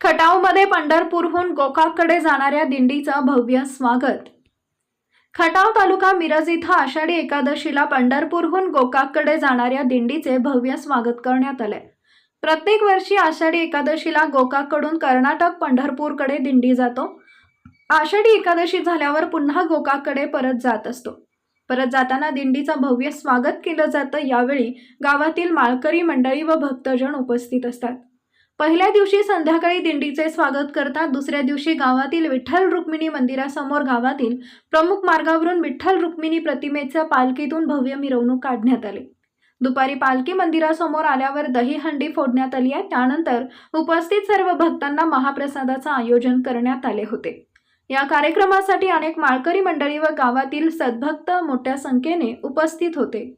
खटावमध्ये पंढरपूरहून गोकाककडे जाणाऱ्या दिंडीचं भव्य स्वागत. खटाव तालुका मिरज इथं आषाढी एकादशीला पंढरपूरहून गोकाककडे जाणाऱ्या दिंडीचे भव्य स्वागत करण्यात आले प्रत्येक वर्षी आषाढी एकादशीला गोकाककडून कर्नाटक पंढरपूरकडे दिंडी जातो. आषाढी एकादशी झाल्यावर पुन्हा गोकाककडे परत जात असतो. परत जाताना दिंडीचं भव्य स्वागत केलं जातं. यावेळी गावातील माळकरी मंडळी व भक्तजन उपस्थित असतात. पहिल्या दिवशी संध्याकाळी दिंडीचे स्वागत करतात दुसऱ्या दिवशी गावातील विठ्ठल रुक्मिणी मंदिरासमोर गावातील प्रमुख मार्गावरून विठ्ठल रुक्मिणी प्रतिमेच्या पालखीतून भव्य मिरवणूक काढण्यात आली. दुपारी पालखी मंदिरासमोर आल्यावर दहीहंडी फोडण्यात आली आहे. त्यानंतर उपस्थित सर्व भक्तांना महाप्रसादाचं आयोजन करण्यात आले होते. या कार्यक्रमासाठी अनेक माळकरी मंडळी व गावातील सद्भक्त मोठ्या संख्येने उपस्थित होते.